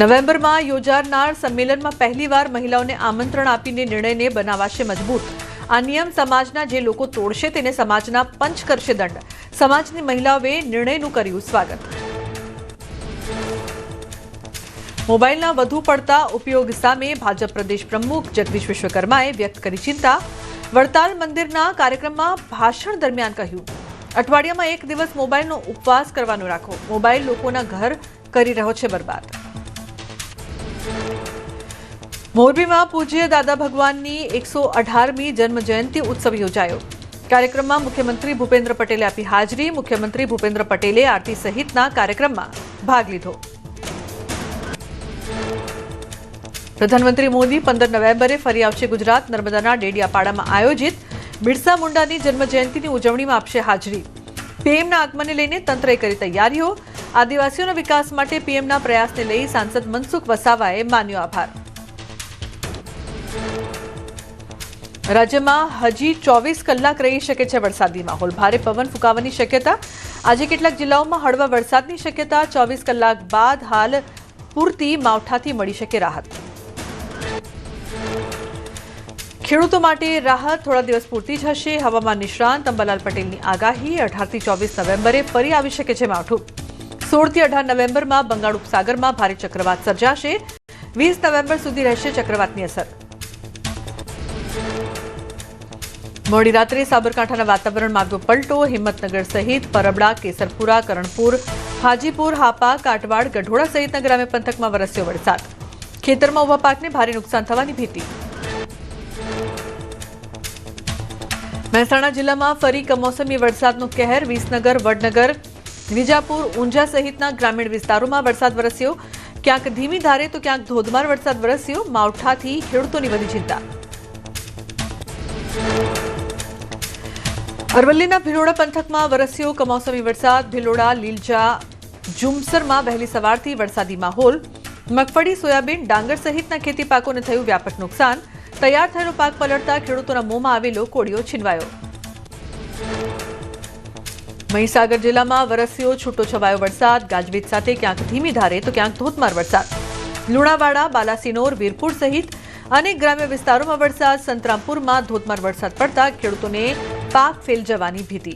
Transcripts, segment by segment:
નવેમ્બરમાં યોજાનાર સંમેલનમાં પહેલીવાર મહિલાઓને આમંત્રણ આપીને નિર્ણયને બનાવાશે મજબૂત. આ નિયમ સમાજના જે લોકો તોડશે તેને સમાજના પંચ કરશે દંડ. સમાજની મહિલાઓએ નિર્ણયનું કર્યું સ્વાગત. મોબાઈલના વધુ પડતા ઉપયોગ સામે ભાજપ પ્રદેશ પ્રમુખ જગદીશ વિશ્વકર્માએ વ્યક્ત કરી ચિંતા. વડતાલ મંદિરના કાર્યક્રમમાં ભાષણ દરમિયાન કહ્યું, અઠવાડિયામાં એક દિવસ મોબાઈલનો ઉપવાસ કરવાનો રાખો. મોબાઈલ લોકોના ઘર કરી રહ્યો છે બરબાદ. મોરબીમાં પૂજ્ય દાદા ભગવાનની એકસો અઢારમી જન્મજયંતિ ઉત્સવ યોજાયો. કાર્યક્રમમાં મુખ્યમંત્રી ભૂપેન્દ્ર પટેલે આપી હાજરી. મુખ્યમંત્રી ભૂપેન્દ્ર પટેલે આરતી સહિતના કાર્યક્રમમાં ભાગ લીધો. પ્રધાનમંત્રી મોદી પંદર નવેમ્બરે ફરી આવશે ગુજરાત. નર્મદાના ડેડિયાપાડામાં આયોજિત બિરસા મુંડાની જન્મજયંતિની ઉજવણીમાં આપશે હાજરી. પીએમના આગમનને લઈને તંત્રએ કરી તૈયારીઓ. આદિવાસીઓના વિકાસ માટે પીએમના પ્રયાસને લઈ સાંસદ મનસુખ વસાવાએ માન્યો આભાર. રાજ્યમાં હજી ચોવીસ કલાક રહી શકે છે વરસાદી માહોલ. ભારે પવન ફૂંકાવાની શક્યતા. આજે કેટલાક જિલ્લાઓમાં હળવા વરસાદની શક્યતા. ચોવીસ કલાક બાદ હાલ પૂરતી માવઠાથી મળી શકે રાહત. ખેડૂતો માટે રાહત થોડા દિવસ પૂરતી જ હશે. હવામાન નિષ્ણાંત અંબાલાલ પટેલની આગાહી અઢારથી ચોવીસ નવેમ્બરે ફરી આવી શકે છે માવઠું. સોળથી અઢાર નવેમ્બરમાં બંગાળ ઉપસાગરમાં ભારે ચક્રવાત સર્જાશે. વીસ નવેમ્બર સુધી રહેશે ચક્રવાતની અસર. મોડી રાત્રે સાબરકાંઠાના વાતાવરણ માર્ગો પલટો, હિંમતનગર સહિત પરબડા, કેસરપુરા, કરણપુર, હાજીપુર, હાપા કાટવાડ ગઢોડા સહિતના ગ્રામ્ય પંથકમાં વરસ્યો વરસાદ. ખેતરમાં ઊભા પાકને ભારે નુકસાન થવાની ભીતિ. મહેસાણા જિલ્લામાં ફરી કમોસમી વરસાદનો કહેર, વિસનગર, વડનગર વિજાપુર, ઊંઝા સહિતના ગ્રામીણ વિસ્તારોમાં વરસાદ વરસ્યો. ક્યાંક ધીમી ધારે તો ક્યાંક ધોધમાર વરસાદ વરસ્યો. માવઠાથી ખેડૂતોની વધી ચિંતા. અરવલ્લીના ભિલોડા પંથકમાં વરસ્યો કમોસમી વરસાદ. ભિલોડા, લીલજા, જુમસરમાં વહેલી સવારથી વરસાદી માહોલ. મગફળી, સોયાબીન, ડાંગર સહિતના ખેતી પાકોને થયું વ્યાપક નુકસાન. તૈયાર થયેલો પાક પલળતા ખેડૂતોના મોંમાં આવેલો કોળિયો છીનવાયો. મહીસાગર જિલ્લામાં વરસ્યો છૂટો છવાયો વરસાદ. ગાજવીજ સાથે ક્યાંક ધીમી ધારે તો ક્યાંક ધોધમાર વરસાદ. લુણાવાડા, બાલાસિનોર, વીરપુર સહિત અનેક ગ્રામ્ય વિસ્તારોમાં વરસાદ. સંતરામપુરમાં ધોધમાર વરસાદ પડતા ખેડૂતોને પાક ફેલ જવાની ભીતિ.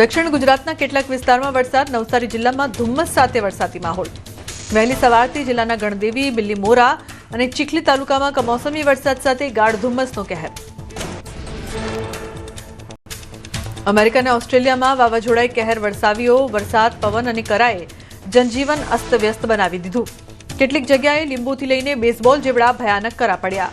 દક્ષિણ ગુજરાતના કેટલાક વિસ્તારમાં વરસાદ. નવસારી જિલ્લામાં ધુમ્મસ સાથે વરસાદી માહોલ. વહેલી સવારથી જિલ્લાના ગણદેવી બિલ્લીમોરા અને ચીખલી તાલુકામાં કમોસમી વરસાદ સાથે ગાઢ ધુમ્મસનો કહેર. અમેરિકા અને ઓસ્ટ્રેલિયામાં વાવાઝોડાએ કહેર વરસાવ્યો. વરસાદ, પવન અને કરાએ જનજીવન અસ્તવ્યસ્ત બનાવી દીધું. કેટલીક જગ્યાએ લીંબુથી લઈને બેઝબોલ જેવડા ભયાનક કરા પડ્યા.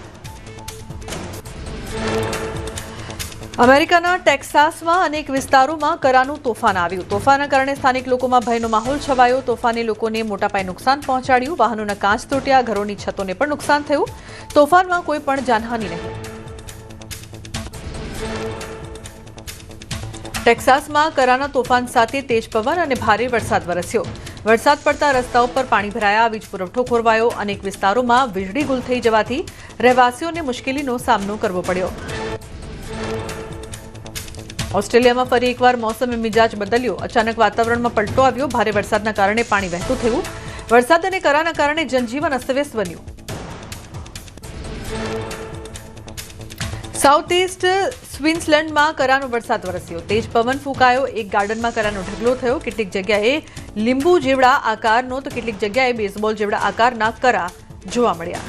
અમેરિકાના ટેક્સાસમાં અનેક વિસ્તારોમાં કરાનું તોફાન આવ્યું. તોફાનના કારણે સ્થાનિક લોકોમાં ભયનો માહોલ છવાયો. તોફાને લોકોને મોટા પાયે નુકસાન પહોંચાડ્યું. વાહનોના કાચ તૂટ્યા. ઘરોની છતોને પણ નુકસાન થયું. તોફાનમાં કોઈ પણ જાનહાનિ નહીં. ટેક્સાસમાં કરાના તોફાન સાથે તેજ પવન અને ભારે વરસાદ વરસ્યો. વરસાદ પડતા રસ્તાઓ પર પાણી ભરાયા, વીજ પુરવઠો ખોરવાયો, અનેક વિસ્તારોમાં વીજળી ગુલ થઈ જવાથી રહેવાસીઓને મુશ્કેલીનો સામનો કરવો પડ્યો. ઓસ્ટ્રેલિયામાં ફરી એકવાર મોસમે મિજાજ બદલ્યો. અચાનક વાતાવરણમાં પલટો આવ્યો. ભારે વરસાદના કારણે પાણી વહેતું થયું. વરસાદ અને કરાના કારણે જનજીવન અસ્તવ્યસ્ત બન્યું. સાઉથ ઇસ્ટ સ્વિન્સલેન્ડમાં કરાનો વરસાદ વરસ્યો. તેજ પવન ફૂંકાયો. એક ગાર્ડનમાં કરાનો ઢગલો થયો. કેટલીક જગ્યાએ લીંબુ જેવડા આકારનો તો કેટલીક જગ્યાએ બેઝબોલ જેવડા આકારના કરા જોવા મળ્યા.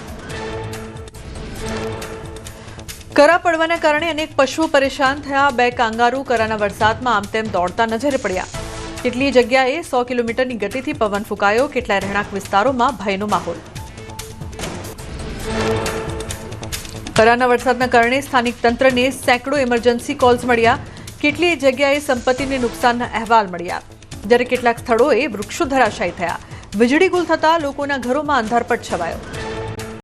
કરા પડવાના કારણે અનેક પશુઓ પરેશાન થયા. બે કાંગારૂ કરાના વરસાદમાં આમ તેમ દોડતા નજરે પડ્યા. કેટલીય જગ્યાએ સો કિલોમીટરની ગતિથી પવન ફૂંકાયો. કેટલાય રહેણાંક વિસ્તારોમાં ભયનો માહોલ. કરાના વરસાદના કારણે સ્થાનિક તંત્રને સેંકડો ઇમરજન્સી કોલ્સ મળ્યા. કેટલીય જગ્યાએ સંપત્તિને નુકસાનના અહેવાલ મળ્યા. જ્યારે કેટલાક સ્થળોએ વૃક્ષો ધરાશાયી થયા. વીજળી ગુલ થતા લોકોના ઘરોમાં અંધારપટ છવાયો